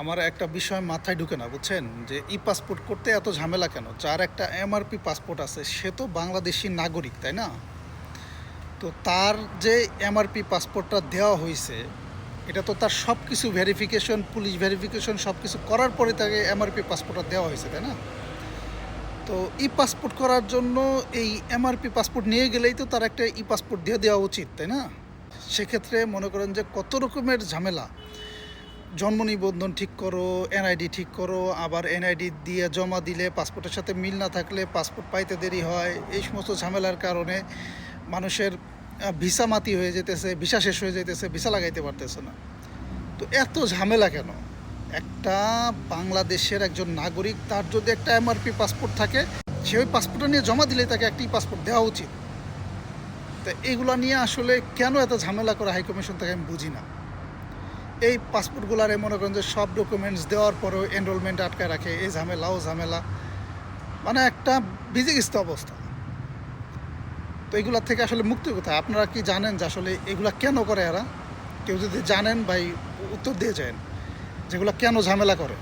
আমার একটা বিষয় মাথায় ঢুকে না, বুঝছেন? যে ই পাসপোর্ট করতে এত ঝামেলা কেন? যার একটা এমআরপি পাসপোর্ট আছে, সে তো বাংলাদেশি নাগরিক, তাই না? তো তার যে এমআরপি পাসপোর্টটা দেওয়া হয়েছে, এটা তো তার সব কিছু ভেরিফিকেশন পুলিশ ভেরিফিকেশন সব কিছু করার পরে তাকে এমআরপি পাসপোর্টটা দেওয়া হয়েছে, তাই না? তো ই পাসপোর্ট করার জন্য এই এমআরপি পাসপোর্ট নিয়ে গেলেই তো তার একটা ই পাসপোর্ট দিয়ে দেওয়া উচিত, তাই না? সেক্ষেত্রে মনে করেন যে কত রকমের ঝামেলা। জন্ম নিবন্ধন ঠিক করো এনআইডি ঠিক করো, আবার এনআইডি দিয়ে জমা দিলে পাসপোর্টের সাথে মিল না থাকলে পাসপোর্ট পাইতে দেরি হয়। এই সমস্ত ঝামেলার কারণে মানুষের ভিসা মাতি হয়ে যেতেছে ভিসা শেষ হয়ে যেতেছে ভিসা লাগাইতে পারতেছে না। তো এত ঝামেলা কেন? একটা বাংলাদেশের একজন নাগরিক, তার যদি একটা এমআরপি পাসপোর্ট থাকে, সে ওই পাসপোর্টটা নিয়ে জমা দিলে তাকে একটি পাসপোর্ট দেওয়া উচিত। তো এইগুলো নিয়ে আসলে কেন এত ঝামেলা করে হাইকমিশন তাকে আমি বুঝি না। এই পাসপোর্টগুলারে মনে করেন যে সব ডকুমেন্টস দেওয়ার পরেও এনরোলমেন্ট আটকায় রাখে, এই ঝামেলা, ও ঝামেলা। মানে একটা বিজিগিস্ত অবস্থা। তো এগুলোর থেকে আসলে মুক্তি কোথায়? আপনারা কি জানেন যে আসলে এগুলা কেন করে এরা? কেউ যদি জানেন ভাই, উত্তর দিয়ে যায় যেগুলো কেন ঝামেলা করে?